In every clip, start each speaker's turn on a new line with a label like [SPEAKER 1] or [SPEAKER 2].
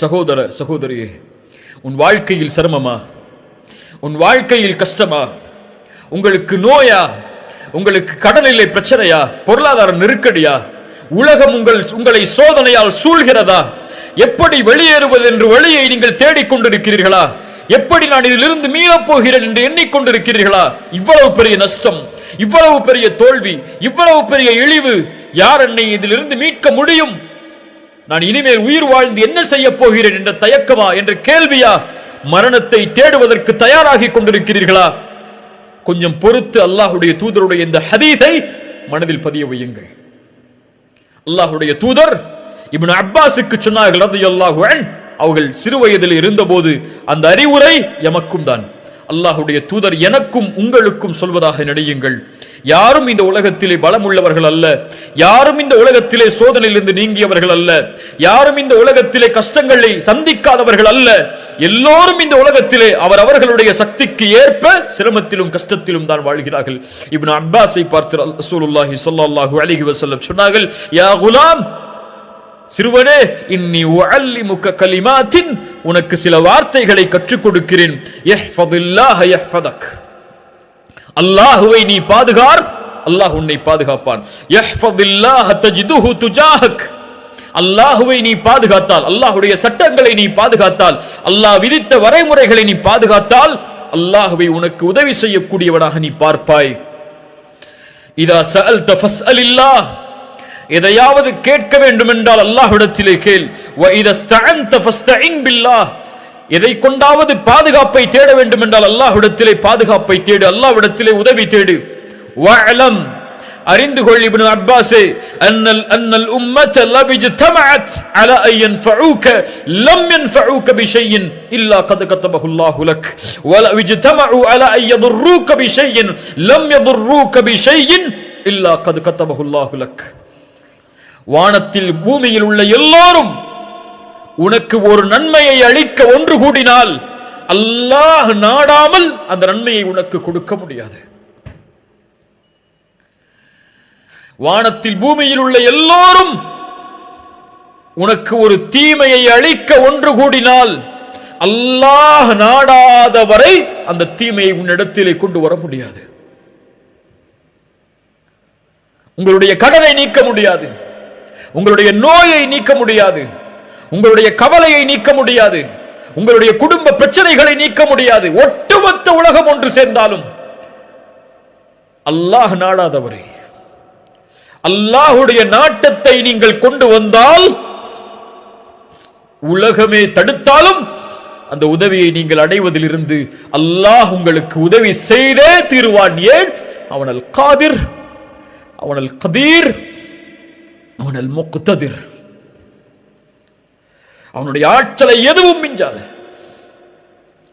[SPEAKER 1] சகோதர சகோதரியே உன் வாழ்க்கையில் சிரமமா? உன் வாழ்க்கையில் கஷ்டமா? உங்களுக்கு நோயா? உங்களுக்கு கடல்நிலை பிரச்சனையா? பொருளாதார நெருக்கடியா? உலகம் உங்கள் உங்களை சோதனையால் சூழ்கிறதா? எப்படி வெளியேறுவது என்று வழியை நீங்கள் தேடிக்கொண்டிருக்கிறீர்களா? எப்படி நான் இதிலிருந்து மீளப் போகிறேன் என்று எண்ணிக்கொண்டிருக்கிறீர்களா? இவ்வளவு பெரிய நஷ்டம் இவ்வளவு பெரிய தோல்வி இவ்வளவு பெரிய இழிவு யார் என்னை இதிலிருந்து மீட்க முடியும்? நான் இனிமேல் உயிர் வாழ்ந்து என்ன செய்ய போகிறேன் என்ற தயக்கமா என்ற கேள்வியா மரணத்தை தேடுவதற்கு தயாராகி கொண்டிருக்கிறீர்களா? கொஞ்சம் பொறுத்து அல்லாஹுடைய தூதருடைய இந்த ஹதீதை மனதில் பதிய வையுங்கள். அல்லாஹுடைய தூதர் இப்னு அப்பாஸுக்கு சொன்னார்கள் ரலியல்லாஹு அவர்கள் சிறு வயதில் இருந்தபோது அந்த அறிவுரை எமக்கும் தான். அல்லாஹுடைய தூதர் எனக்கும் உங்களுக்கும் சொல்வதாக நினையுங்கள். யாரும் இந்த உலகத்திலே பலமுள்ளவர்கள் அல்ல. யாரும் இந்த உலகத்திலே சோதனையிலிருந்து நீங்கியவர்கள் அல்ல. யாரும் இந்த உலகத்திலே கஷ்டங்களை சந்திக்காதவர்கள் அல்ல. எல்லோரும் இந்த உலகத்திலே அவர் அவர்களுடைய சக்திக்கு ஏற்ப சிரமத்திலும் கஷ்டத்திலும் தான் வாழ்கிறார்கள். இப்னு அப்பாஸை பார்த்து ரசூலுல்லாஹி ஸல்லல்லாஹு அலைஹி வஸல்லம் சொன்னார்கள் யா குலாம் சிறுவனே இன்னி உஅல்லிமுக கலிமாத்தின் உனக்கு சில வார்த்தைகளை கற்றுக் கொடுக்கிறேன். யஹ்ஃபதுல்லாஹ யஹ்ஃபதக் அல்லாஹுவை நீ பாதுகார். அல்லாஹ் உன்னை பாதுகாப்பான். துஜாஹக். அல்லாஹுவை நீ பாதுகாத்தால் அல்லாஹுடைய சட்டங்களை நீ பாதுகாத்தால் அல்லாஹ் விதித்த வரைமுறைகளை நீ பாதுகாத்தால் அல்லாஹுவை உனக்கு உதவி செய்யக்கூடியவனாக நீ பார்ப்பாய். இதா சஅல்த ஃபஸ்அலில்லாஹ். எதையாவது கேட்க வேண்டும் என்றால் அல்லாஹ்விடத்திலே கேள். வ இத ஃபஸ்தஇன் பில்லாஹ். எதை கொண்டாவது பாதுகாப்பை தேட வேண்டும் என்றால் அல்லாஹ்விடத்திலே பாதுகாப்பை தேடு அல்லாஹ்விடத்திலே உதவி தேடு. வஅலம் அறிந்து கொள் இப்னு அப்பாஸே அன்னல் அன்னல் உம்மத் லபிஜ் தமஅத் அல அன் யன்ஃபஉக லம் என் யன்ஃபஉக பிஷையின் இல்லா கத் கத்தபஹுல்லாஹு லக். வலபிஜ் தமஉ அலா அன் யதுர்ரூக பிஷையின் லம் யதுர்ரூக பிஷையின் இல்லா கத் கத்தபஹுல்லாஹு லக். வானத்தில் பூமியில் உள்ள எல்லாரும் உனக்கு ஒரு நன்மையை அளிக்க ஒன்று கூடினால் அல்லாஹ் நாடாமல் அந்த நன்மையை உனக்கு கொடுக்க முடியாது. வானத்தில் பூமியில் உள்ள எல்லோரும் உனக்கு ஒரு தீமையை அழிக்க ஒன்று கூடினால் அல்லாஹ் நாடாத வரை அந்த தீமையை உன்னிடத்திலே கொண்டு வர முடியாது. உங்களுடைய கடனை நீக்க முடியாது. உங்களுடைய நோயை நீக்க முடியாது. உங்களுடைய கவலையை நீக்க முடியாது. உங்களுடைய குடும்ப பிரச்சனைகளை நீக்க முடியாது. ஒட்டுமொத்த உலகம் ஒன்று சேர்ந்தாலும் அல்லாஹ் நாடாதவரே. அல்லாஹுடைய நாட்டத்தை நீங்கள் கொண்டு வந்தால் உலகமே தடுத்தாலும் அந்த உதவியை நீங்கள் அடைவதிலிருந்து அல்லாஹ் உங்களுக்கு உதவி செய்தே தீருவான். ஏன்? அவனல் காதிர் அவனல் கதீர் அவனல் முக்ததிர். அவனுடைய ஆற்றலை எதுவும் மிஞ்சாது.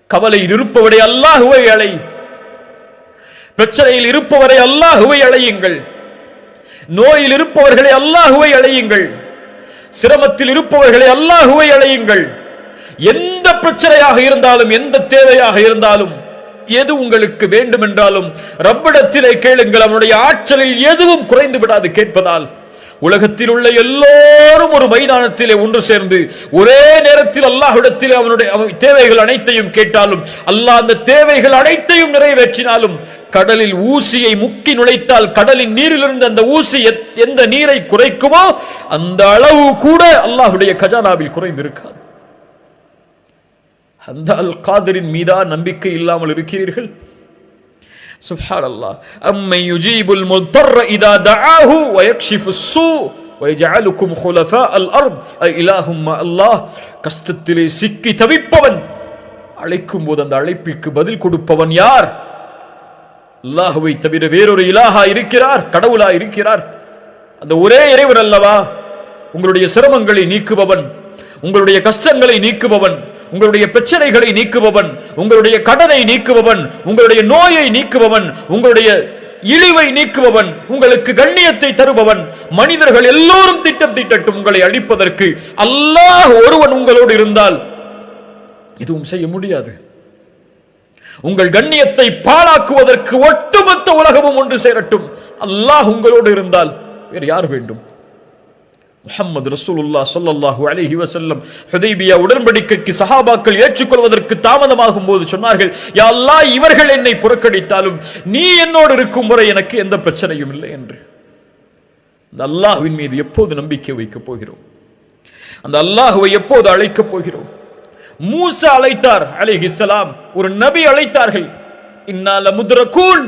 [SPEAKER 1] கவலையில் இருப்பவரை அல்லாஹுவை அழை பிரச்சனையில் இருப்பவரை அல்லாஹுவை அழையுங்கள். நோயில் இருப்பவர்களை அல்லாஹுவை அழையுங்கள். சிரமத்தில் இருப்பவர்களை அல்லாஹுவை அழையுங்கள். எந்த பிரச்சனையாக இருந்தாலும் எந்த தேவையாக இருந்தாலும் எது உங்களுக்கு வேண்டும் என்றாலும் ரப்பிடத்திலே கேளுங்கள் அவனுடைய ஆற்றலில் எதுவும் குறைந்து விடாது கேட்பதால். உலகத்தில் உள்ள எல்லோரும் ஒரு மைதானத்திலே ஒன்று சேர்ந்து ஒரே நேரத்தில் அல்லாஹிடத்தில் அவனுடைய தேவைகள் அனைத்தையும் கேட்டாலும் அல்லாஹ் அந்த தேவைகள் அனைத்தையும் நிறைவேற்றினாலும் கடலில் ஊசியை முக்கி நுழைத்தால் கடலின் நீரிலிருந்து அந்த ஊசி எத்- எந்த நீரை குறைக்குமோ அந்த அளவு கூட அல்லாஹுடைய கஜானாவில் குறைந்திருக்காது. அந்த அல் காதரின் மீதா நம்பிக்கை இல்லாமல் இருக்கிறீர்கள்? سبحان الله أمن يجيب المضطر إذا دعاه ويكشف السوء ويجعلكم خلفاء الأرض أي إله مع الله கஷ்டத்திலே சிக்கி தவிப்பவன் அழைக்கும் போது அந்த அழைப்பிற்கு பதில் கொடுப்பவன் யார் அல்லாஹுவை தவிர வேறொரு இலாஹா இருக்கிறார் கடவுளா இருக்கிறார் அந்த ஒரே இறைவன் அல்லவா உங்களுடைய சிரமங்களை நீக்குபவன் உங்களுடைய கஷ்டங்களை நீக்குபவன் உங்களுடைய பிரச்சனைகளை நீக்குபவன் உங்களுடைய கடனை நீக்குபவன் உங்களுடைய நோயை நீக்குபவன் உங்களுடைய இழிவை நீக்குபவன் உங்களுக்கு கண்ணியத்தை தருபவன் மனிதர்கள் எல்லோரும் திட்டம் திட்டட்டும் உங்களை அழிப்பதற்கு அல்லாஹ் ஒருவன் உங்களோடு இருந்தால் எதுவும் செய்ய முடியாது. உங்கள் கண்ணியத்தை பாழாக்குவதற்கு ஒட்டுமொத்த உலகமும் ஒன்று சேரட்டும். அல்லாஹ் உங்களோடு இருந்தால் வேறு யார் வேண்டும்? முகமது ரசூலுல்லா சொல்லல்லாஹு அலஹி வசல்லம் ஹுதைபியா உடன்படிக்கைக்கு சஹாபாக்கள் ஏற்றுக்கொள்வதற்கு தாமதமாகும் போது சொன்னார்கள் யாழ்லா அல்லாஹ் இவர்கள் என்னை புறக்கணித்தாலும் நீ என்னோடு இருக்கும் முறை எனக்கு எந்த பிரச்சனையும் இல்லை என்று. அந்த அல்லாஹுவின் மீது எப்போது நம்பிக்கை வைக்கப் போகிறோம்? அந்த அல்லாஹுவை எப்போது அழைக்கப் போகிறோம்? மூசா அழைத்தார் அலைஹிஸ்ஸலாம் ஒரு நபி அழைத்தார்கள் இன்னால முத்ரகூன்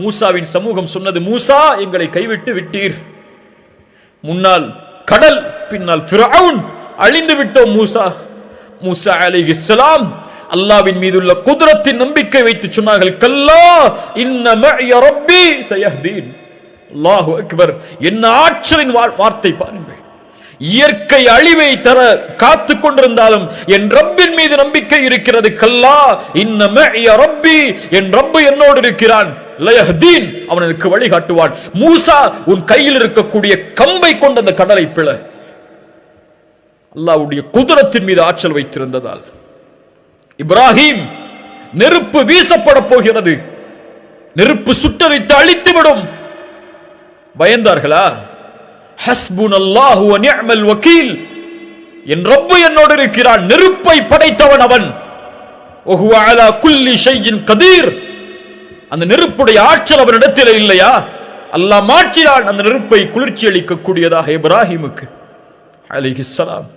[SPEAKER 1] மூசாவின் சமூகம் சொன்னது மூசா எங்களை கைவிட்டு விட்டீர். முன்னால் கடல். பின்னால் ஃபிரவுன். அழிந்து விட்டோம் மூசா. மூசா அலைஹிஸ்ஸலாம் அல்லாவின் மீதுள்ள குதிரத்தின் நம்பிக்கை வைத்து சொன்னார்கள் கல்லா இன்ன ரப்பி சயஹ்தீன். அல்லாஹு அக்பர் என்ன ஆற்றலின் வார்த்தை பாருங்கள். இயற்கை அழிவை தர காத்து கொண்டிருந்தாலும் என் ரப்பின் மீது நம்பிக்கை இருக்கிறது கல்லா இன்ன ரப்பி. என் ரப்பு என்னோடு இருக்கிறான். லயஹ்தீன் அவன் எனக்கு வழிகாட்டுவான். மூசா உன் கையில் இருக்கக்கூடிய கம்பை கொண்ட அந்த கடலை பிள அல்லாவுடைய குதிரத்தின் மீது ஆற்றல் வைத்திருந்ததால். இப்ராஹிம் நெருப்பு வீசப்பட போகிறது. நெருப்பு சுட்டரித்து அழித்துவிடும். பயந்தார்களா? ஹஸ்புன் அல்லாஹு நிஅமல் வக்கீல் என் ரப்பு என்னோடு இருக்கிறான். நெருப்பை படைத்தவன் அவன். ஒஹுவ அலா குல்லி ஷையின் கதீர். அந்த நெருப்புடைய ஆற்றல் அவனிடத்தில் இல்லையா அல்லாஹ் மாற்றினான் அந்த நெருப்பை குளிர்ச்சி அளிக்கக்கூடியதாக இப்ராஹிமுக்கு அலைஹிஸ்ஸலாம்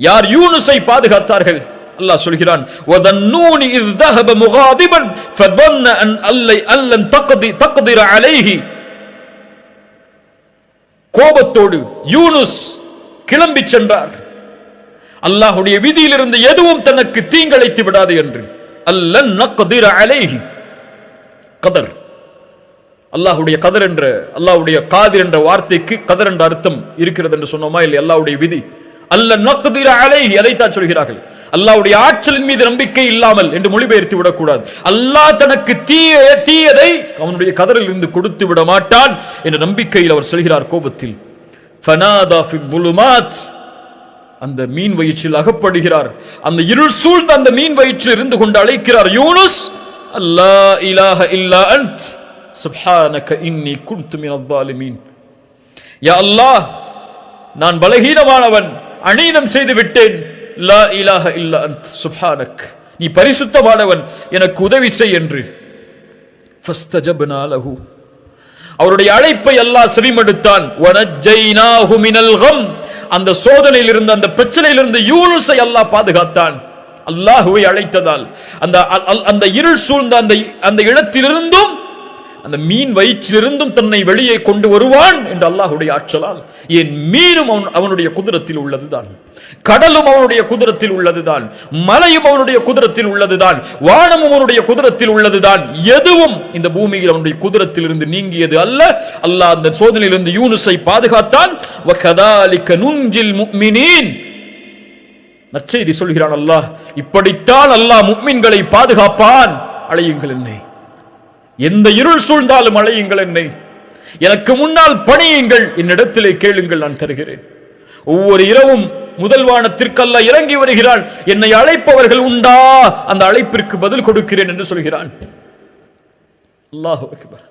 [SPEAKER 1] யார் யூனுஸை பாதுகாத்தார்கள் அல்லாஹ் சொல்கிறான் وَذَنُّونِ إِذْ ذَهَبَ مُغَاضِبًا فَظَنَّ أَنْ أَلَّ- أَنْ لَنْ تَقْدِ- تَقْدِرَ عَلَيْهِ கோபத்தோடு யூனுஸ் கிளம்பி சென்றார் அல்லாஹ்வுடைய விதியிலிருந்து எதுவும் தனக்கு தீங்கிழைத்து விடாது என்று அல்லன் நக்திர அலைஹி கதர். அல்லாஹுடைய கதர் என்ற அல்லாஹுடைய காதிர் என்ற வார்த்தைக்கு கதர் என்ற அர்த்தம் இருக்கிறது என்று சொன்னோமா இல்லை அல்லாஹுடைய விதி? அல்ல நொக்கதிர அலை எதைத்தான் சொல்கிறார்கள். அல்லாவுடைய ஆற்றலின் மீது நம்பிக்கை இல்லாமல் என்று மொழிபெயர்த்து விடக்கூடாது. அல்லாஹ் தனக்கு தீய தீயதை அவனுடைய கதரில் இருந்து கொடுத்து விட மாட்டான் என்ற நம்பிக்கையில் அவர் சொல்கிறார் கோபத்தில். அந்த மீன் வயிற்றில் அகப்படுகிறார். அந்த இருள் சூழ்ந்த அந்த மீன் வயிற்றில் இருந்து கொண்டு அழைக்கிறார் யூனுஸ். அல்லா இலாஹ இல்லா அன்த் சுப்ஹானக இன்னி குன்து மின் அத்தாலிமீன் யா அல்லாஹ் நான் பலகீனமானவன் அநீதம் செய்து விட்டேன் லா இலாஹ இல்லா அன்த் சுப்ஹானக் நீ பரிசுத்தமானவன் எனக்கு உதவி செய் என்று. ஃபஸ்தஜப்னா லஹு அவருடைய அழைப்பை எல்லாம் செவிமடுத்தான். வனஜைனாஹு மினல் கம் அந்த சோதனையிலிருந்து அந்த பிரச்சனையிலிருந்து யூனுசை எல்லாம் பாதுகாத்தான். அல்லாஹுவை அழைத்ததால் அந்த அந்த இருள் சூழ்ந்த அந்த அந்த இடத்திலிருந்தும் அந்த மீன் வயிற்றிலிருந்தும் தன்னை வெளியே கொண்டு வருவான் என்று அல்லாஹுடைய ஆற்றலால் ஏன் மீனும் அவன் அவனுடைய குதிரத்தில் உள்ளதுதான். கடலும் அவனுடைய குதிரத்தில் உள்ளதுதான். மலையும் அவனுடைய குதிரத்தில் உள்ளதுதான். வானமும் அவனுடைய குதிரத்தில் உள்ளதுதான். எதுவும் இந்த பூமியில் அவனுடைய குதிரத்தில் இருந்து நீங்கியது அல்ல. அல்லாஹ் அந்த சோதனையிலிருந்து யூனுஸை பாதுகாத்தான். நற்செய்தி சொல்கிறான் அல்லாஹ் இப்படித்தான் அல்லாஹ் முக்மின்களை பாதுகாப்பான். அழையுங்கள் என்னை. எந்த இருள் சூழ்ந்தாலும் அழையுங்கள் என்னை. எனக்கு முன்னால் பணியுங்கள் என்னிடத்திலே கேளுங்கள் நான் தருகிறேன். ஒவ்வொரு இரவும் முதல் வானத்திற்கல்ல இறங்கி வருகிறான் என்னை அழைப்பவர்கள் உண்டா? அந்த அழைப்பிற்கு பதில் கொடுக்கிறேன் என்று சொல்கிறான். அல்லாஹ் அக்பர்.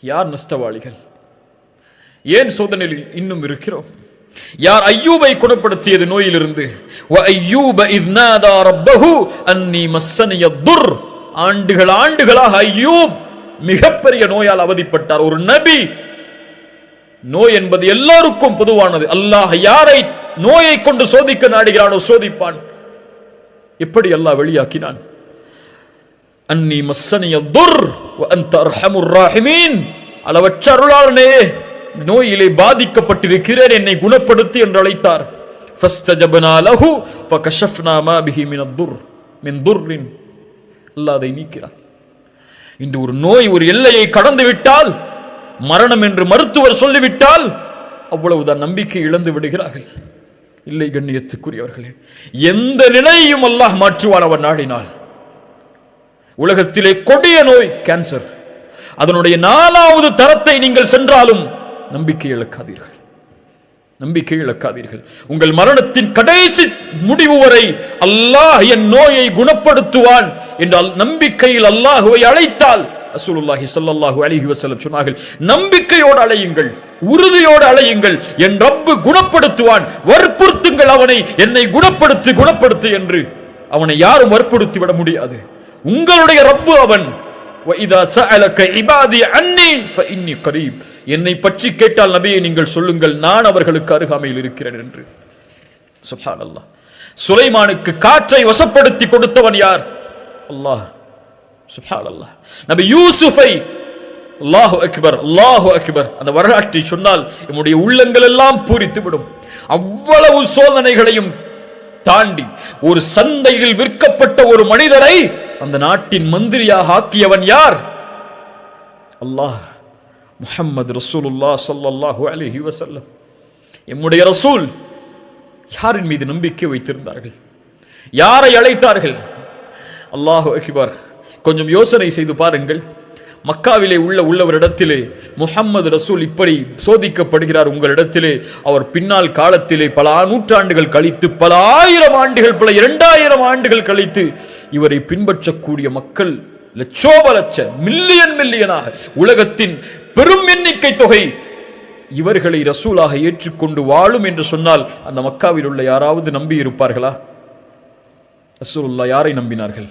[SPEAKER 1] யார் நஷ்டவாளிகள்? ஏன் சோதனையில் இன்னும் இருக்கிறோம்? யார் ஐயூபை குணப்படுத்தியது நோயிலிருந்து? ஆண்டுகள் ஆண்டுகளாக ஐயூப் மிகப்பெரிய நோயால் அவதிப்பட்டார். ஒரு நபி நோய் என்பது எல்லாருக்கும் பொதுவானது. அல்லாஹ் யாரை நோயை கொண்டு சோதிக்க நாடுகிறானோ சோதிப்பான். எப்படி அல்லாஹ் வெளியாக்கினான்? அன்னி மஸ்ஸனிய துர் அன்த அர்ஹமுர் அளவற்ற அருளாளனே நோயிலே பாதிக்கப்பட்டிருக்கிறேன் என்னை குணப்படுத்தி என்று அழைத்தார். ஃபஸ்தஜப்னா துர் துர்ரின். இன்று ஒரு நோய் ஒரு எல்லையை கடந்து விட்டால் மரணம் என்று மருத்துவர் சொல்லிவிட்டால் அவ்வளவுதான் நம்பிக்கை இழந்து விடுகிறார்கள். இல்லை கண்ணியத்துக்குரியவர்களே எந்த நிலையையும் அல்லாஹ் மாற்றுவான் அவன் நாடினால். உலகத்திலே கொடிய நோய் கேன்சர். அதனுடைய நாலாவது தரத்தை நீங்கள் சென்றாலும் நம்பிக்கை இழக்காதீர்கள். நம்பிக்கை இழக்காதீர்கள். உங்கள் மரணத்தின் கடைசி முடிவு வரை அல்லாஹ் என் நோயை குணப்படுத்துவான் என்றால் நம்பிக்கையில் அல்லாஹுவை அழைத்தால் அசூலுல்லாஹி சல்லாஹூ அலிஹி வசலம் சொன்னார்கள் நம்பிக்கையோடு அலையுங்கள் உறுதியோடு அலையுங்கள் என் ரப்பு குணப்படுத்துவான் வற்புறுத்துங்கள் அவனை என்னை குணப்படுத்து குணப்படுத்து என்று அவனை யாரும் வற்புறுத்தி விட முடியாது. உங்களுடைய ரப்பு அவன். என்னை பற்றி கேட்டால் நபியை நீங்கள் சொல்லுங்கள் நான் அவர்களுக்கு அருகாமையில் இருக்கிறேன் என்று. சுபான் அல்லா சுலைமானுக்கு காற்றை வசப்படுத்தி கொடுத்தவன் யார்? அல்லாஹ். சுபான் அல்லாஹ் நபி யூசுஃபை லாஹு அக்பர் லாஹு அக்பர். அந்த வரலாற்றை சொன்னால் என்னுடைய உள்ளங்கள் எல்லாம் பூரித்து விடும். அவ்வளவு சோதனைகளையும் தாண்டி ஒரு சந்தையில் விற்கப்பட்ட ஒரு மனிதரை அந்த நாட்டின் மந்திரியாக ஆக்கியவன் யார்? அல்லாஹ் முஹம்மது ரசூலுல்லா ஸல்லல்லாஹு அலைஹி வசல்லம் எம்முடைய ரசூல் யாரின் மீது நம்பிக்கை வைத்திருந்தார்கள்? யாரை அழைத்தார்கள்? அல்லாஹு அகிபார். கொஞ்சம் யோசனை செய்து பாருங்கள். மக்காவிலே உள்ள உள்ளவரிடத்திலே முஹம்மது ரசூல் இப்படி சோதிக்கப்படுகிறார் உங்களிடத்திலே. அவர் பின்னால் காலத்திலே பல நூற்றாண்டுகள் கழித்து பல ஆயிரம் ஆண்டுகள் பல இரண்டாயிரம் ஆண்டுகள் கழித்து இவரை பின்பற்றக்கூடிய மக்கள் லட்சோப லட்ச மில்லியன் மில்லியனாக உலகத்தின் பெரும் எண்ணிக்கை தொகை இவர்களை ரசூலாக ஏற்றுக்கொண்டு வாழும் என்று சொன்னால் அந்த மக்காவில் உள்ள யாராவது நம்பி இருப்பார்களா? ரசூலுல்லா யாரை நம்பினார்கள்?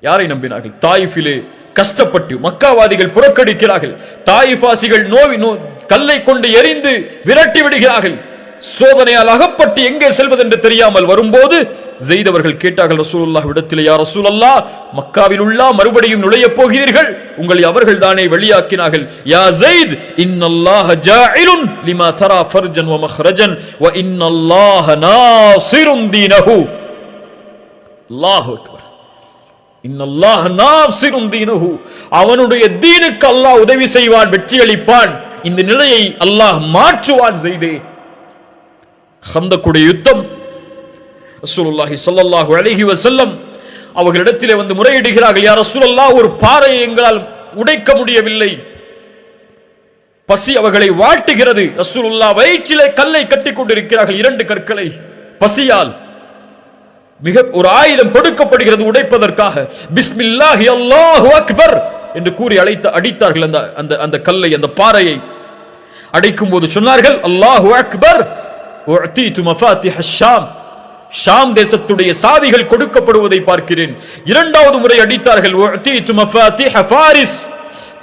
[SPEAKER 1] யாரை நம்பினார்கள்? தாயிஃபிலே கஷ்டப்பட்டு மக்காவாதிகள் புறக்கணிக்கிறார்கள். தாயிஃபாசிகள் நோவி நோ கல்லை கொண்டு எரிந்து விரட்டி விடுகிறார்கள். சோதனையால் அகப்பட்டு எங்கே செல்வது என்று தெரியாமல் வரும்போது ஜெயித் அவர்கள் கேட்டார்கள் ரசூலுல்லாஹ் இடத்திலே யார் ரசூலல்லா மக்காவில் உள்ளா மறுபடியும் நுழைய போகிறீர்கள். உங்களை அவர்கள் தானே வெளியாக்கினார்கள். யா ஜெயித் இன்னல்லாஹ ஜாயிலுன் லிமா தரா ஃபர்ஜன் வ மஹ்ரஜன் வ இன்னல்லாஹ நாசிருன் தீனஹு. அல்லாஹு அக்பர் இன்னல்லாஹ் நாசிருன் தீனஹு அவனுடைய தீனுக்கு அல்லாஹ் உதவி செய்வான் வெற்றி அளிப்பான். இந்த நிலையை அல்லாஹ் மாற்றுவான் செய்தே. ஹந்தக்குடைய யுத்தம். ரசூலுல்லாஹி ஸல்லல்லாஹு அலைஹி வஸல்லம் அவர்களிடத்திலே வந்து முறையிடுகிறார்கள் யார் ரசூலல்லா ஒரு பாறையை எங்களால் உடைக்க முடியவில்லை. பசி அவர்களை வாட்டுகிறது. ரசூலுல்லா வயிற்றிலே கல்லை கட்டி கொண்டிருக்கிறார்கள் இரண்டு கற்களை. பசியால். மிக ஒரு ஆயுதம் கொடுக்கப்படுகிறது உடைப்பதற்காக. பிஸ்மில்லாஹி அல்லாஹு அக்பர் என்று கூறி அழைத்து அடித்தார்கள் அந்த அந்த அந்த கல்லை அந்த பாறையை. அடைக்கும் போது சொன்னார்கள் அல்லாஹு அக்பர் ஷாம். ஷாம் தேசத்துடைய சாவிகள் கொடுக்கப்படுவதை பார்க்கிறேன். இரண்டாவது முறை அடித்தார்கள் ஃபாரிஸ்.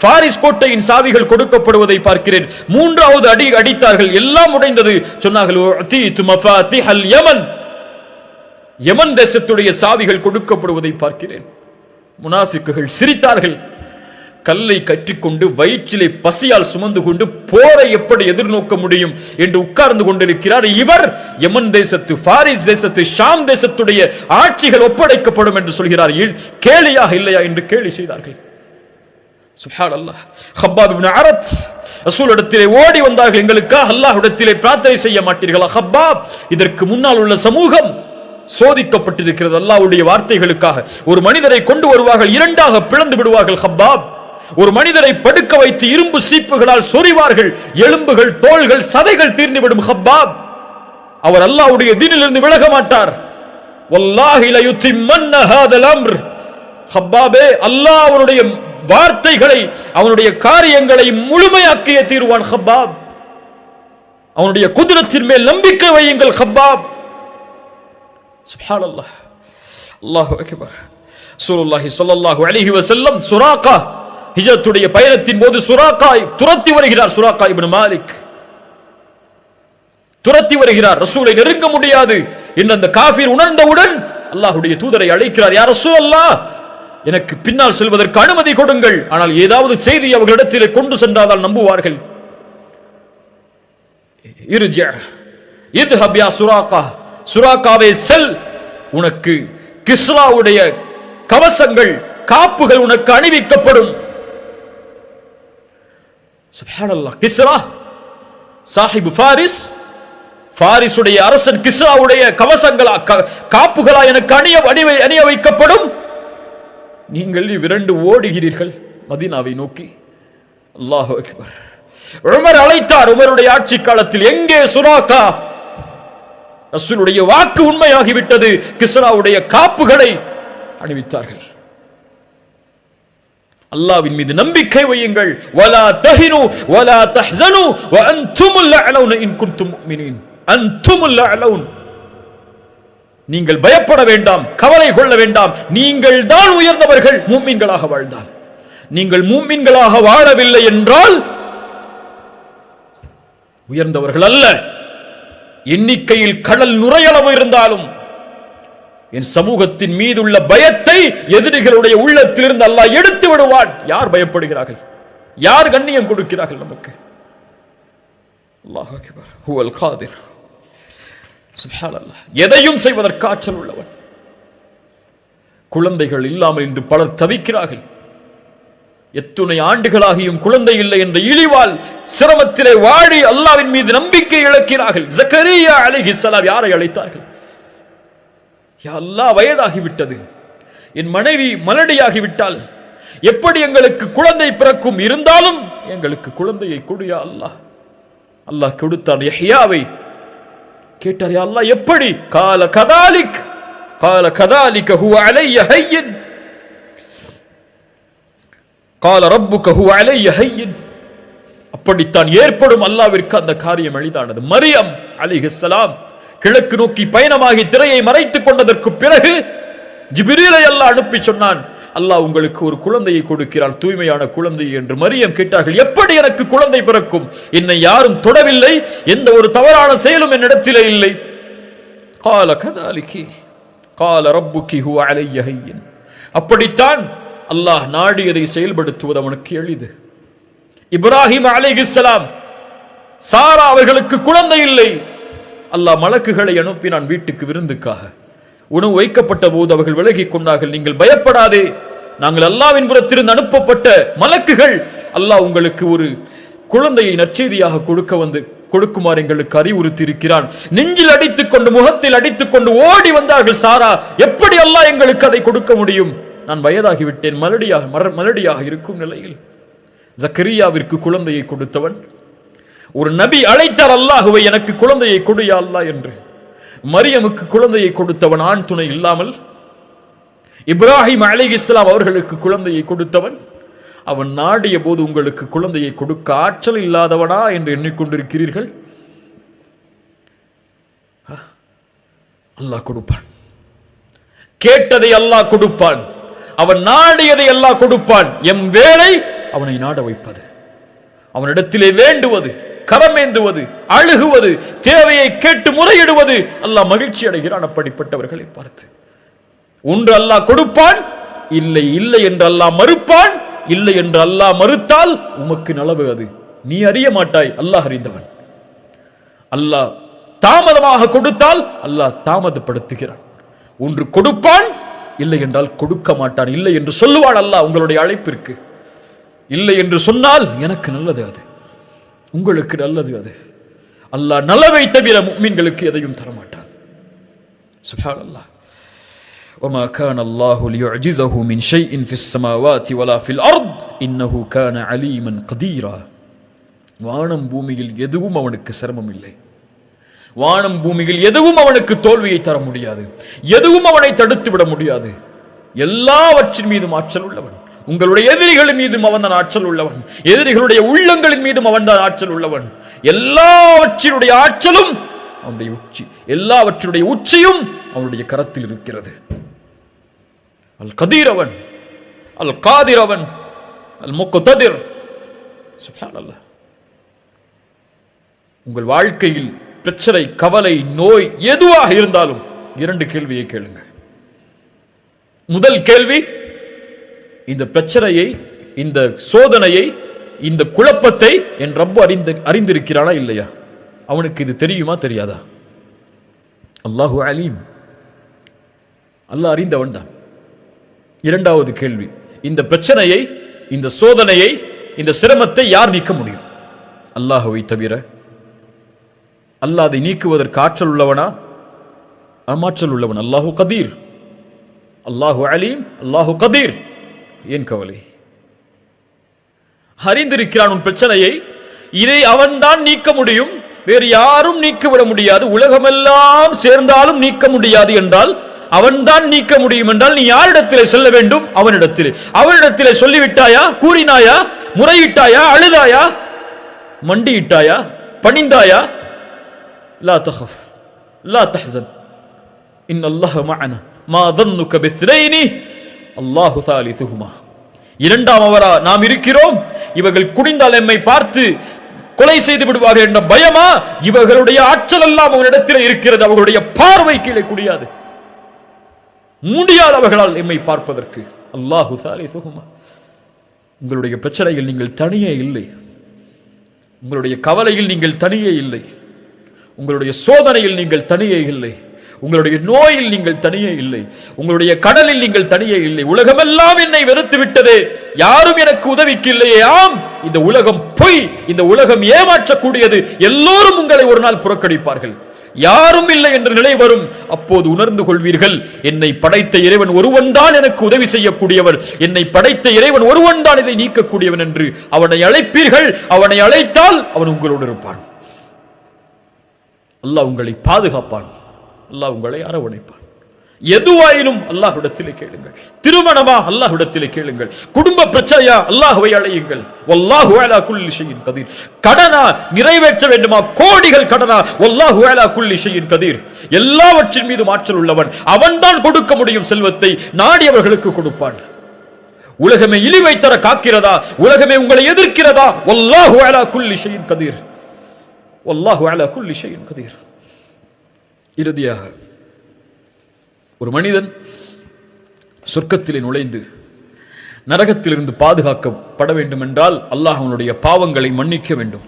[SPEAKER 1] பாரிஸ் கோட்டையின் சாவிகள் கொடுக்கப்படுவதை பார்க்கிறேன். மூன்றாவது அடி அடித்தார்கள் எல்லாம் உடைந்தது. சொன்னார்கள் யமன் தேசத்துடைய சாவிகள் கொடுக்கப்படுவதை பார்க்கிறேன். முனாஃபிக்குகள் சிரித்தார்கள். கல்லை கற்றிக்கொண்டு வயிற்றிலே பசியால் சுமந்து கொண்டு போரை எப்படி எதிர்நோக்க முடியும் என்று உட்கார்ந்து கொண்டிருக்கிறார் இவர். யமன் தேசத்து பாரிஸ் தேசத்து ஷாம் தேசத்துடைய ஆட்சிகள் ஒப்படைக்கப்படும் என்று சொல்கிறார். இல்- கேலியாக இல்லையா என்று கேலி செய்தார்கள். சுப்ஹான் அல்லாஹ் ஹப்பாப் அரத் ரசூலிடத்திலே ஓடி வந்தார்கள். எங்களுக்காக அல்லாஹ்விடத்திலே பிரார்த்தனை செய்ய மாட்டீர்களா? ஹப்பாப் இதற்கு முன்னால் உள்ள சமூகம் சோதிக்கப்பட்டிருக்கிறது அல்லாஹ்வுடைய வார்த்தைகளுக்காக. ஒரு மனிதரை கொண்டு வருவார்கள் இரண்டாக பிளந்து விடுவார்கள் ஹப்பாப். ஒரு மனிதரை படுக்க வைத்து இரும்பு சீப்புகளால் சொறிவார்கள் எலும்புகள் தோள்கள் சதைகள் தீர்ந்துவிடும் ஹப்பாப். அவர் அல்லாவுடைய தீனிலிருந்து விலக மாட்டார். வல்லாஹி லயுத்திம்மன்ன ஹப்பாபே அல்லாஹ் அவனுடைய வார்த்தைகளை அவனுடைய காரியங்களை முழுமையாக்கிய தீர்வான் ஹப்பாப். அவனுடைய குதிரத்தின் மேல் நம்பிக்கை வையுங்கள் ஹப்பாப். சுப்ஹானல்லாஹ் அல்லாஹு அக்பர் ரசூலுல்லாஹி ஸல்லல்லாஹு அலைஹி வஸல்லம் சுராகா ஹிஜ்ரத்துடைய பயணத்தின் போது சுராக்காய் துரத்தி வருகிறார் சுராகா இப்னு மாலிக் துரத்தி வருகிறார். ரசூலை நெருங்க முடியாது என்று அந்த காஃபிர் உணர்ந்தவுடன் அல்லாஹுடைய தூதரை அழைக்கிறார். யார் ரசூல் அல்லாஹ் எனக்கு பின்னால் செல்வதற்கு அனுமதி கொடுங்கள். ஆனால் ஏதாவது செய்தி அவர்களிடத்திலே கொண்டு சென்றால் நம்புவார்கள். இருஜ இத்ஹப் யா சுராக்கா சுராக்காவே செல். உனக்கு கிஸ்ராவுடைய கவசங்கள் காப்புகள் உனக்கு அணிவிக்கப்படும். கிஸ்ரா சாஹிப் ஃபாரிஸ் ஃபாரிஸுடைய அரசன் கிஸ்ராவுடைய கவசங்களா காப்புகளா எனக்கு அணிய அணிவை அணிய வைக்கப்படும். நீங்கள் இவ்விரண்டு ஓடுகிறீர்கள் மதீனாவை நோக்கி. அல்லாஹ் அக்பர். உமர் அழைத்தார் உமருடைய ஆட்சி காலத்தில். எங்கே சுராக்கா? ரசூலுடைய வாக்கு உண்மையாகிவிட்டது. கிஸ்ராவுடைய காப்புகளை அணிவித்தார்கள். அல்லாவின் மீது நம்பிக்கை வையுங்கள். வலா தஹினு வலா தஹ்சனு வ அன்துமுல் அலௌன இன் குன்தும் முஃமினீன். அன்துமுல் அலவுன் நீங்கள் பயப்பட வேண்டாம் கவலை கொள்ள வேண்டாம். நீங்கள் தான் உயர்ந்தவர்கள் மூமின்களாக வாழ்ந்தால். நீங்கள் மூமின்களாக வாழவில்லை என்றால் உயர்ந்தவர்கள் அல்ல. எண்ணிக்கையில் கடல் நுரையளவு இருந்தாலும் என் சமூகத்தின் மீதுள்ள பயத்தை எதிரிகளுடைய உள்ளத்திலிருந்து அல்லாஹ் எடுத்து விடுவான். யார் பயப்படுகிறார்கள்? யார் கண்ணியம் கொடுக்கிறார்கள் நமக்கு? எதையும் செய்வதற்கு ஆற்றல் உள்ளவன். குழந்தைகள் இல்லாமல் இன்று பலர் தவிக்கிறார்கள். எத்துணை ஆண்டுகளாகியும் குழந்தை இல்லை என்ற இழிவால் சிரமத்திலே வாடி அல்லாவின் மீது நம்பிக்கை இழக்கிறார்கள். ஜக்கரியா அலைஹிஸ்ஸலாம் யாரை அழைத்தார்கள்? யா வயதாகிவிட்டது. என் மனைவி மலடியாகிவிட்டால் எப்படி எங்களுக்கு குழந்தை பிறக்கும்? இருந்தாலும் எங்களுக்கு குழந்தையை கொடுயா அல்லாஹ். அல்லாஹ் கொடுத்தான் யஹ்யாவை. கேட்டார் யா அல்லாஹ் எப்படி? கால கதாலிக் கால கதாலிக் ஹுவ அலைய ஹையின். கால ரப்புக ஹுவ அலைய ஹையின். அப்படித்தான் ஏற்படும் அல்லாவிற்கு அந்த காரியம் எளிதானது. மரியம் அலிஹிஸ்ஸலாம் கிழக்கு நோக்கி பயணமாகி திரையை மறைத்துக் கொண்டதற்கு பிறகு ஜிபிரீலை அல்லாஹ் அனுப்பி சொன்னான் அல்லாஹ் உங்களுக்கு ஒரு குழந்தையை கொடுக்கிறார் தூய்மையான குழந்தை என்று. மரியம் கேட்டார்கள் எப்படி எனக்கு குழந்தை பிறக்கும்? என்னை யாரும் தொடவில்லை எந்த ஒரு தவறான செயலும் என்னிடத்திலே இல்லை. கால கதாலிகி கால ரப்புகி ஹுவ அலைய ஹையின். அப்படித்தான் அல்லாஹ் நாடியதை செயல்படுத்துவது அவனுக்கு எளிது. இப்ராஹிம் அலிஹிஸ்லாம் சாரா அவர்களுக்கு குழந்தை இல்லை. அல்லாஹ் மலக்குகளை அனுப்பினான் வீட்டுக்கு விருந்துக்காக. உணவு வைக்கப்பட்ட போது அவர்கள் விலகிக் கொண்டார்கள். நீங்கள் பயப்படாதே. நாங்கள் அல்லாவின் புறத்திலிருந்து அனுப்பப்பட்ட மலக்குகள் அல்லாஹ் உங்களுக்கு ஒரு குழந்தையை நற்செய்தியாக கொடுக்க வந்து கொடுக்குமாறு எங்களுக்கு அறிவுறுத்தி இருக்கிறான் நெஞ்சில் அடித்துக்கொண்டு முகத்தில் அடித்துக்கொண்டு ஓடி வந்தார்கள் சாரா. எப்படி அல்லாஹ் எங்களுக்கு அதை கொடுக்க முடியும்? நான் வயதாகிவிட்டேன் மலடியாக மர- மலடியாக இருக்கும் நிலையில் ஜக்கரியாவிற்கு குழந்தையை கொடுத்தவன் ஒரு நபி அழைத்தார் அல்லாஹுவை எனக்கு குழந்தையை கொடுயா அல்லாஹ் என்று. மரியமுக்கு குழந்தையை கொடுத்தவன் ஆண் துணை இல்லாமல். இப்ராஹிம் அலைஹிஸ்ஸலாம் அவர்களுக்கு குழந்தையை கொடுத்தவன் அவன் நாடிய போது உங்களுக்கு குழந்தையை கொடுக்க ஆற்றல் இல்லாதவனா என்று எண்ணிக்கொண்டிருக்கிறீர்கள். அல்லாஹ் கொடுப்பான். கேட்டதை அல்லாஹ் கொடுப்பான். அவன் நாடியதை அல்லாஹ் கொடுப்பான்? எம் வேலை அவனை நாட வைப்பது. அவனிடத்திலே வேண்டுவது கரமேந்துவது அழுகுவது தேவையை கேட்டு முறையிடுவது. அல்லாஹ் மகிழ்ச்சி அடைகிறான் அப்படிப்பட்டவர்களை பார்த்து. ஒன்று அல்லாஹ் கொடுப்பான் இல்லை இல்லை என்று அல்லாஹ் மறுப்பான் இல்லை என்று அல்லாஹ் மறுத்தால் உமக்கு நலவு அது. நீ அறிய மாட்டாய் அல்லாஹ் அறிந்தவன். அல்லாஹ் தாமதமாக கொடுத்தால் அல்லாஹ் தாமதப்படுத்துகிறான். ஒன்று கொடுப்பான் இல்லை என்றால் கொடுக்க மாட்டான் இல்லை என்று சொல்லுவாள் அல்லாஹ் உங்களுடைய அழைப்பிற்கு இல்லை என்று சொன்னால் எனக்கு நல்லது அது உங்களுக்கு நல்லது அது அல்லாஹ் நலவை தவிர முக்மீன்களுக்கு எதையும் தரமாட்டான் சுப்ஹான் அல்லாஹ் وما كان الله ليعجزه من شيء في السماوات ولا في الأرض إنه كان عليما قديرا வானம் பூமியில் எதுவும் அவனுக்கு சிரமம் இல்லை வானம் பூமியில் எதுவும் அவனுக்கு தோல்வியை தர முடியாது. எதுவும் அவனை தடுத்து விட முடியாது. எல்லாவற்றின் மீதும் ஆற்றல் உள்ளவன். உங்களுடைய எதிரிகளின் மீதும் அவன் தான் ஆற்றல் உள்ளவன். எதிரிகளுடைய உள்ளங்களின் மீதும் அவன் தான் ஆற்றல் உள்ளவன். எல்லாவற்றினுடைய ஆற்றலும் அவனுடைய உச்சி எல்லாவற்றினுடைய உச்சியும் அவனுடைய கரத்தில் இருக்கிறது. அல் கதீரவன் அல் காதிரவன் அல் முக்கதிர் சுப்ஹானல்லாஹ் உங்கள் வாழ்க்கையில் பிரச்சனை கவலை நோய் எதுவாக இருந்தாலும் இரண்டு கேள்வியை கேளுங்கள். முதல் கேள்வி இந்த பிரச்சனையை இந்த சோதனையை இந்த குழப்பத்தை என் ரப்பு அறிந்து அறிந்திருக்கிறானா இல்லையா? அவனுக்கு இது தெரியுமா தெரியாதா? அல்லாஹு அலீம். அல்லாஹ் அறிந்தவன் தான். இரண்டாவது கேள்வி இந்த பிரச்சனையை இந்த சோதனையை இந்த சிரமத்தை யார் நீக்க முடியும்? அல்லாஹுவை தவிர அல்லாஹ் அதை நீக்குவதற்கு ஆற்றல் உள்ளவனா? ஆமாற்றல் உள்ளவன். அல்லாஹு கதீர். அல்லாஹு அலீம். அல்லாஹு கதீர். ஏன் கவலை? அறிந்திருக்கிறான் உன் பிரச்சனையை. இதை அவன்தான் நீக்க முடியும். வேறு யாரும் நீக்கிவிட முடியாது. உலகமெல்லாம் சேர்ந்தாலும் நீக்க முடியாது என்றால் அவன்தான் நீக்க முடியும் என்றால் நீ யாரிடத்திலே செல்ல வேண்டும்? அவனிடத்திலே. அவனிடத்திலே சொல்லிவிட்டாயா? கூறினாயா? முறையிட்டாயா? அழுதாயா? மண்டியிட்டாயா? பணிந்தாயா? லா தஹஃப் லா தஹ்சன் இன் அல்லாஹ் மஅனா மா ظنك باثنين அல்லாஹ் ثالثهما இரண்டாம் அவரா நாம் இருக்கிறோம் இவர்கள் குடிந்தால் எம்மை பார்த்து கொலை செய்து விடுவார்கள் என்ற பயமா இவர்களுடைய ஆற்றல் எல்லாம் அவனிடத்தில் இருக்கிறது அவர்களுடைய பார்வை கீழே குடியாது முடியாது அவர்களால் எம்மை பார்ப்பதற்கு அல்லாஹு சாலிசுகுமா உங்களுடைய பிரச்சனையில் நீங்கள் தனியே இல்லை உங்களுடைய கவலையில் நீங்கள் தனியே இல்லை உங்களுடைய சோதனையில் நீங்கள் தனியே இல்லை. உங்களுடைய நோயில் நீங்கள் தனியே இல்லை. உங்களுடைய கடலில் நீங்கள் தனியே இல்லை. உலகமெல்லாம் என்னை வெறுத்து விட்டது. யாரும் எனக்கு உதவிக்கு இல்லையே ஆம் இந்த உலகம் பொய். இந்த உலகம் ஏமாற்றக்கூடியது. எல்லோரும் உங்களை ஒரு நாள் புறக்கணிப்பார்கள். யாரும் இல்லை என்ற நிலை வரும். அப்போது உணர்ந்து கொள்வீர்கள் என்னை படைத்த இறைவன் ஒருவன் தான் எனக்கு உதவி செய்யக்கூடியவர். என்னை படைத்த இறைவன் ஒருவன் தான் இதை நீக்கக்கூடியவன் என்று அவனை அழைப்பீர்கள். அவனை அழைத்தால் அவன் உங்களோடு இருப்பான். அல்லாஹ் உங்களை பாதுகாப்பான். அல்லாஹ் உங்களை அரவணைப்பான். எதுவாயினும் அல்லாஹ்விடத்திலே கேளுங்கள். திருமணமா அல்லாஹ்விடத்திலே கேளுங்கள். குடும்ப பிரச்சனையா அல்லாஹுவை அழையுங்கள். ஒல்லாஹு வேலா குல்லி கதிர். கடனா நிறைவேற்ற வேண்டுமா? கோடிகள் கடனா? ஒல்லாஹு வேலா குல்லி ஷைஇன் கதிர். எல்லாவற்றின் மீது ஆற்றல் உள்ளவன் அவன்தான் கொடுக்க முடியும் செல்வத்தை நாடியவர்களுக்கு கொடுப்பான். உலகமே இழிவை தர காக்கிறதா? உலகமே உங்களை எதிர்க்கிறதா? ஒல்லாஹு வேலா குல்லி ஷைஇன் கதிர். வல்லாஹு அலா குல்லி ஷைஇன் கதீர் இறுதியாக ஒரு மனிதன் சொர்க்கத்திலே நுழைந்து நரகத்திலிருந்து பாதுகாக்கப்பட வேண்டும் என்றால் அல்லாஹ் அவனுடைய பாவங்களை மன்னிக்க வேண்டும்.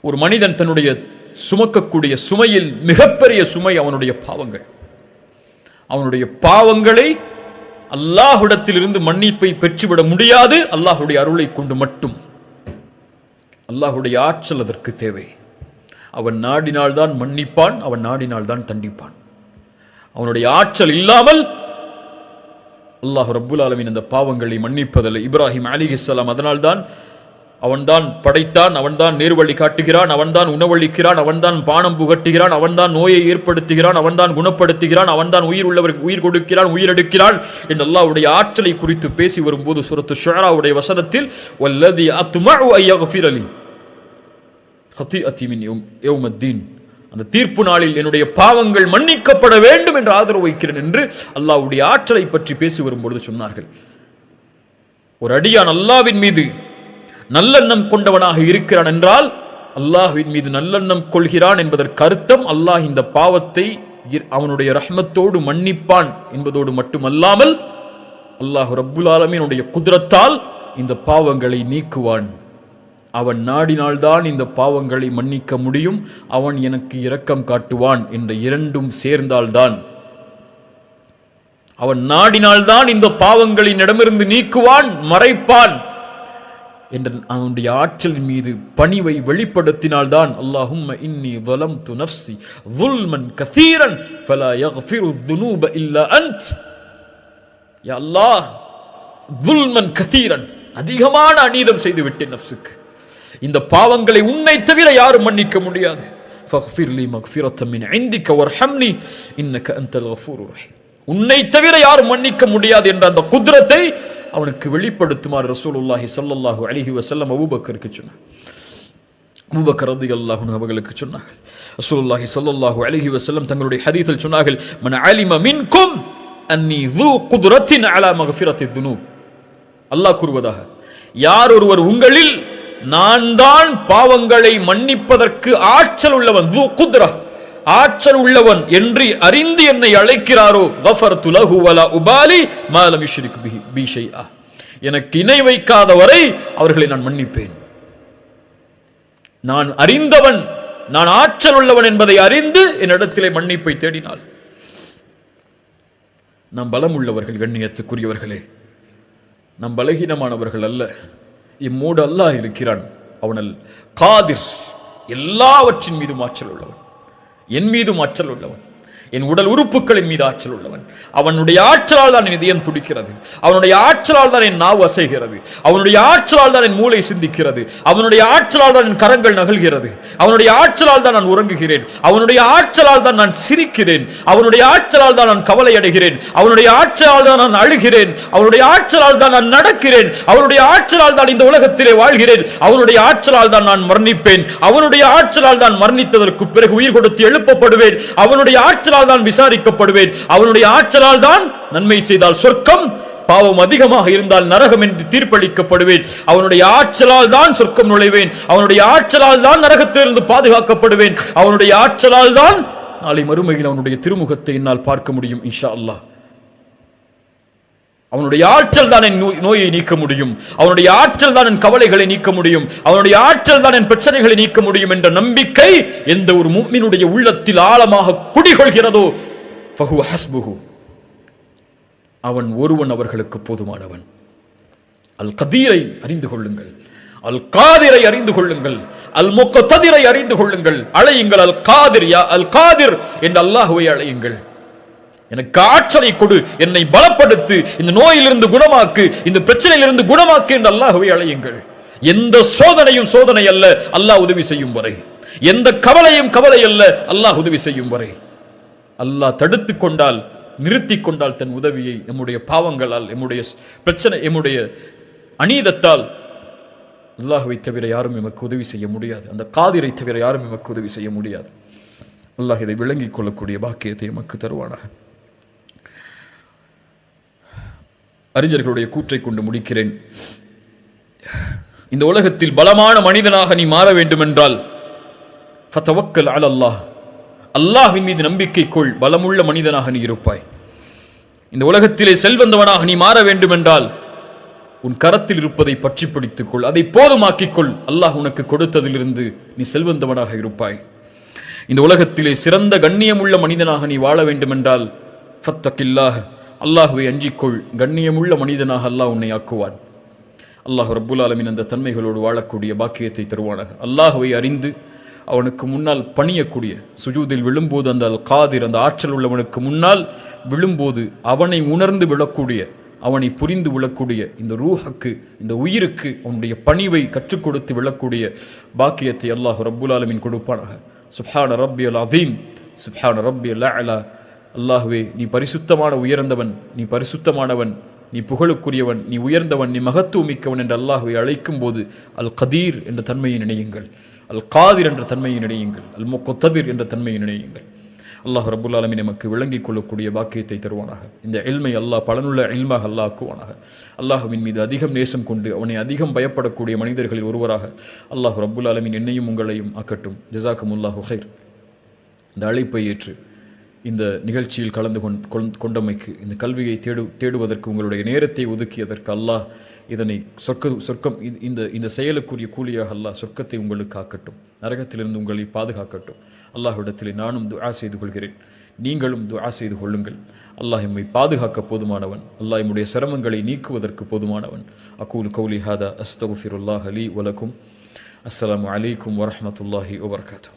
[SPEAKER 1] ஒரு மனிதன் தன்னுடைய சுமக்கக்கூடிய சுமையில் மிகப்பெரிய சுமை அவனுடைய பாவங்கள். அவனுடைய பாவங்களை அல்லாஹுடத்திலிருந்து மன்னிப்பை பெற்றுவிட முடியாது அல்லாஹ்வுடைய அருளை கொண்டு மட்டும். அல்லாஹுடைய ஆற்றல் அதற்கு தேவை. அவன் நாடினால்தான் மன்னிப்பான் அவன் நாடினால்தான் தண்டிப்பான். அவனுடைய ஆற்றல் இல்லாமல் அல்லாஹ் ரப்புல் ஆலமீன் அந்த பாவங்களை மன்னிப்பதில்லை. இப்ராஹிம் அலிஹிஸ்லாம் அதனால்தான் அவன்தான் படைத்தான் அவன்தான் நேர்வழி காட்டுகிறான் அவன்தான் உணவளிக்கிறான் அவன்தான் பானம் புகட்டுகிறான் அவன்தான் நோயை ஏற்படுத்துகிறான் அவன்தான் குணப்படுத்துகிறான் அவன்தான் உயிர் உள்ளவருக்கு உயிர் கொடுக்கிறான் உயிரெடுக்கிறான் என்று அல்லாவுடைய ஆற்றலை குறித்து பேசி வரும்போது சுரத்து ஷுராவுடைய வசனத்தில் வல்லதி அத்மஉ அலி ஹத்திஅத்தி மின் யௌமத்தீன் அந்த தீர்ப்பு நாளில் என்னுடைய பாவங்கள் மன்னிக்கப்பட வேண்டும் என்று ஆதரவு வைக்கிறேன் என்று அல்லாவுடைய ஆற்றலை பற்றி பேசி வரும்பொழுது சொன்னார்கள். ஒரு அடியான் அல்லாவின் மீது நல்லெண்ணம் கொண்டவனாக இருக்கிறான் என்றால் அல்லாஹுவின் மீது நல்லெண்ணம் கொள்கிறான் என்பதற்கு அர்த்தம். அல்லாஹ் இந்த பாவத்தை இர்- அவனுடைய ரஹ்மத்தோடு மன்னிப்பான் என்பதோடு மட்டுமல்லாமல் அல்லாஹ் ரப்புல் ஆலமீனுடைய குதிரத்தால் இந்த பாவங்களை நீக்குவான். அவன் நாடினால்தான் இந்த பாவங்களை மன்னிக்க முடியும். அவன் எனக்கு இரக்கம் காட்டுவான் என்ற இரண்டும் சேர்ந்தால்தான். அவன் நாடினால்தான் இந்த பாவங்களின் இடமிருந்து நீக்குவான் மறைப்பான். என்ற அவனுடைய ஆற்றலின் மீது பணிவை வெளிப்படுத்தினால்தான் அல்லாஹும்ம இன்னி ظلمت نفسي ظلما كثيرا فلا يغفر الذنوب الا انت யா அல்லாஹ் ظلما كثيرا அதிகமான அநீதம் செய்து விட்டேன் நஃப்ஸுக்கு இந்த பாவங்களை உன்னை தவிர யாரும் மன்னிக்க முடியாது فاغفر لي مغفرة من عندك وارحمني انك انت الغفور الرحيم உன்னை தவிர யாரும் மன்னிக்க முடியாது என்ற அந்த குதிரத்தை அவனுக்கு வெளிப்படுத்துமாறு ரசூலுல்லாஹி சல்லல்லாஹு அலிஹி வசல்லம் அபூபக்கருக்கு சொன்னான் அபூபக்கர் ரதி அல்லாஹுன்னு அவர்களுக்கு சொன்னார்கள். ரசூலுல்லாஹி சல்லாஹூ அலிஹி வசல்லம் தங்களுடைய ஹதீத்தில் சொன்னார்கள் மன அலிம மின்கும் அன்னி து குதுரத்தின் அலா மகஃபிரத்தி துனு அல்லாஹ் கூறுவதாக யார் ஒருவர் உங்களில் நான் தான் பாவங்களை மன்னிப்பதற்கு ஆற்றல் உள்ளவன் குத்ரா. ஆற்றல் உள்ளவன் என்று அறிந்து என்னை அழைக்கிறாரோ வஃபர் துலகுவலா உபாலி மா லம் யுஷ்ரிக் எனக்கு இணை வைக்காத வரை அவர்களை நான் மன்னிப்பேன். நான் அறிந்தவன் நான் ஆற்றல் உள்ளவன் என்பதை அறிந்து என்னிடத்திலே மன்னிப்பை தேடினாள் நாம் பலம் உள்ளவர்கள் கண்ணியத்துக்குரியவர்களே. நாம் பலகீனமானவர்கள் அல்ல. இம்மூடு அல்லாஹ் இருக்கிறான். அவனல் காதிர் எல்லாவற்றின் மீதும் ஆற்றல் உள்ளவன். என் மீதும் ஆற்றல் உள்ளவன். என் உடல் உறுப்புகளின் மீது ஆற்றல் உள்ளவன் அவனுடைய ஆற்றலால் தான் என் இதயம் துடிக்கிறது அவனுடைய ஆற்றலால் தான் என் நாவு அசைகிறது அவனுடைய ஆற்றலால் தான் என் மூளை சிந்திக்கிறது அவனுடைய ஆற்றலால் தான் என் கரங்கள் நகழ்கிறது அவனுடைய ஆற்றலால் தான் நான் உறங்குகிறேன் அவனுடைய ஆற்றலால் தான் நான் சிரிக்கிறேன் அவனுடைய ஆற்றலால் தான் நான் கவலை அடைகிறேன் அவனுடைய ஆற்றலால் தான் நான் அழுகிறேன் அவனுடைய ஆற்றலால் தான் நான் நடக்கிறேன் அவனுடைய ஆற்றலால் தான் இந்த உலகத்திலே வாழ்கிறேன் அவனுடைய ஆற்றலால் தான் நான் மரணிப்பேன் அவனுடைய ஆற்றலால் தான் மரணித்ததற்கு பிறகு உயிர் கொடுத்து எழுப்பப்படுவேன் அவனுடைய ஆற்றலால் தான் விசாரிக்கப்படுவேன். அவனுடைய ஆற்றலால் தான் நன்மை செய்தால் சொர்க்கம் பாவம் அதிகமாக இருந்தால் நரகம் என்று தீர்ப்பளிக்கப்படுவேன். அவனுடைய ஆற்றலால் தான் சொர்க்கம் நுழைவேன். அவனுடைய ஆற்றலால் தான் நரகத்திலிருந்து பாதுகாக்கப்படுவேன். அவனுடைய ஆற்றலால் தான் நாளை மறுமையில் அவனுடைய திருமுகத்தை என்னால் பார்க்க முடியும் இன்ஷா அல்லாஹ். அவனுடைய ஆற்றல் தான் என் நோய்- நோயை நீக்க முடியும். அவனுடைய ஆற்றல் தான் என் கவலைகளை நீக்க முடியும். அவனுடைய ஆற்றல் தான் என் பிரச்சனைகளை நீக்க முடியும் என்ற நம்பிக்கை எந்த ஒரு மும்மினுடைய உள்ளத்தில் ஆழமாக குடிகொள்கிறதோ ஃபஹுவ ஹஸ்புஹு. அவன் ஒருவன் அவர்களுக்கு போதுமானவன். அல் கதீரை அறிந்து கொள்ளுங்கள். அல் காதிரை அறிந்து கொள்ளுங்கள். அல் முக்கதிரை அறிந்து கொள்ளுங்கள். அழையுங்கள் அல் காதிர் யா அல் காதிர் என்று அல்லாஹுவை அழையுங்கள். எனக்கு ஆற்றலை கொடு என்னை பலப்படுத்து இந்த நோயிலிருந்து குணமாக்கு இந்த பிரச்சனையிலிருந்து குணமாக்கு என்று அல்லாஹுவை அழையுங்கள். எந்த சோதனையும் சோதனை அல்ல அல்லாஹ் உதவி செய்யும் வரை. எந்த கவலையும் கவலை அல்ல அல்லாஹ் உதவி செய்யும் வரை. அல்லாஹ் தடுத்து கொண்டால் நிறுத்தி கொண்டால் தன் உதவியை எம்முடைய பாவங்களால் எம்முடைய பிரச்சனை எம்முடைய அநீதத்தால் அல்லாஹுவை தவிர யாரும் எமக்கு உதவி செய்ய முடியாது. அந்த காதிரை தவிர யாரும் எமக்கு உதவி செய்ய முடியாது. அல்லாஹ் இதை விளங்கிக் கொள்ளக்கூடிய பாக்கியத்தை எமக்கு தருவானாக. அறிஞர்களுடைய கூற்றை கொண்டு முடிக்கிறேன். இந்த உலகத்தில் பலமான மனிதனாக நீ மாற வேண்டும் என்றால் ஃபதவக்கல் அல்லாஹ். அல்லாஹின் மீது நம்பிக்கை கொள் பலமுள்ள மனிதனாக நீ இருப்பாய். இந்த உலகத்திலே செல்வந்தவனாக நீ மாற வேண்டும் என்றால் உன் கரத்தில் இருப்பதை பற்றி பிடித்துக் கொள் அதை போதுமாக்கிக் கொள். அல்லாஹ் உனக்கு கொடுத்ததிலிருந்து நீ செல்வந்தவனாக இருப்பாய். இந்த உலகத்திலே சிறந்த கண்ணியமுள்ள மனிதனாக நீ வாழ வேண்டும் என்றால் ஃபத்தக்கில்லாஹ் அல்லாஹுவை அஞ்சிக்கொள். கண்ணியமுள்ள மனிதனாக அல்லாஹ் உன்னை ஆக்குவான். அல்லாஹ் ரப்புல் அந்த தன்மைகளோடு வாழக்கூடிய பாக்கியத்தை தருவானாக. அல்லாஹுவை அறிந்து அவனுக்கு முன்னால் பணியக்கூடிய சுஜூதில் விழும்போது அந்த அல் காதிர் அந்த ஆற்றல் உள்ளவனுக்கு முன்னால் விழும்போது அவனை உணர்ந்து விழக்கூடிய அவனை புரிந்து விழக்கூடிய இந்த ரூஹக்கு இந்த உயிருக்கு அவனுடைய பணிவை கற்றுக் கொடுத்து விழக்கூடிய பாக்கியத்தை அல்லாஹ் ரப்புல் கொடுப்பானாக. சுஹான ரப்பி அல் அதீம் சுஹான ரப்பி அல்லா அலா அல்லாஹுவே நீ பரிசுத்தமான உயர்ந்தவன் நீ பரிசுத்தமானவன் நீ புகழுக்குரியவன் நீ உயர்ந்தவன் நீ மகத்துவமிக்கவன் என்று அல்லாஹுவை அழைக்கும் போது அல் கதீர் என்ற தன்மையை நினையுங்கள். அல் காதிர் என்ற தன்மையை நினையுங்கள். அல் முக்கொத்ததிர் என்ற தன்மையை நினையுங்கள். அல்லாஹ் ரபுல் ஆலமி நமக்கு விளங்கிக் கொள்ளக்கூடிய பாக்கியத்தை தருவானாக. இந்த எல்மை அல்லாஹ் பலனுள்ள எல்மாக அல்லாஹ் ஆக்குவானாக அல்லாஹுவின் மீது அதிகம் நேசம் கொண்டு அவனை அதிகம் பயப்படக்கூடிய மனிதர்களில் ஒருவராக அல்லாஹ் ரபுல் ஆலமின் என்னையும் உங்களையும் ஆக்கட்டும். ஜிசாக்கும் அல்லாஹு ஹைர் இந்த அழைப்பை ஏற்று இந்த நிகழ்ச்சியில் கலந்து கொண் கொண்- கொண்டமைக்கு இந்த கல்வியை தேடு தேடுவதற்கு உங்களுடைய நேரத்தை ஒதுக்கியதற்கு அல்லாஹ் இதனை சொர்க்க சொர்க்கம் இந்த- இந்த செயலுக்குரிய கூலியாக அல்லாஹ் சொர்க்கத்தை உங்களுக்கு ஆக்கட்டும் நரகத்திலிருந்து உங்களை பாதுகாக்கட்டும். அல்லாஹ்விடத்திலே நானும் துஆ செய்து கொள்கிறேன். நீங்களும் துஆ செய்து கொள்ளுங்கள். அல்லாஹ் எம்மை பாதுகாக்க போதுமானவன். அல்லாஹ் எம்முடைய சிரமங்களை நீக்குவதற்கு போதுமானவன். அகூல் கௌலி ஹாதா அஸ்தகுஃபிருல்லாஹ் அலி வலக்கும் அஸ்லாம் அலைக்கும் வரமத்துல்லாஹி வபர்காத்தூ